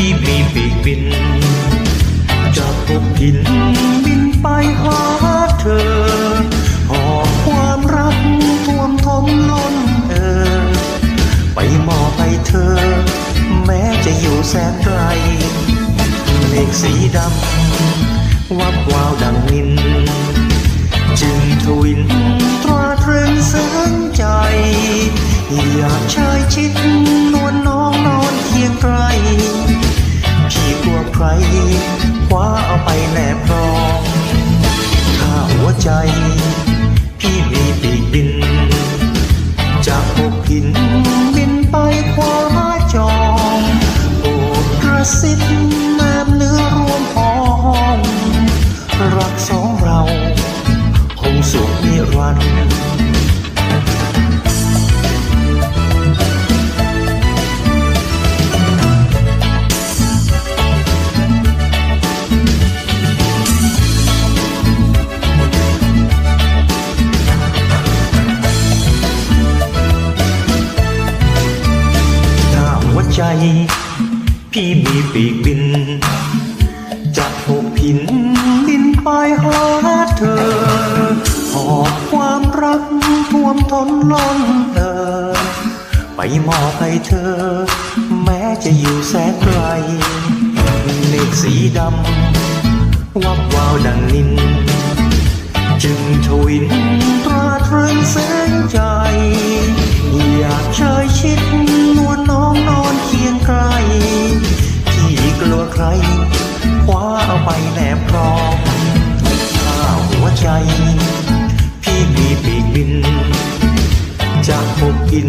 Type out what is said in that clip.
พี่มีปีกบิน จากภพบหินบินไปหาเธอ หอบความรักท่วมท้นล้นเออ ไปมอบให้เธอ แม้จะอยู่แสนไกลเลฆสีดำวับวาวดังนิน จึงทวินตราตรึงเส้นใจ อยากชายชิดนวลน้องนอนเคียงไกล กลัวใคร คว้าเอาไปแนบรองข้าหัวใจ ใจ พี่มีปีกบิน จะพกหินบินไปหาเธอ หอบความรักท่วมท้นล้นเอ่อไปมอบให้เธอ แม้จะอยู่แสนไกลเมฆสีดำ วับวาวดังนิน จึงทวินตราตรึงแสงใจ อยากเชยชิด ไปแนบพร้อมข้าหัวใจ พี่มีปีกบินจะพบกิน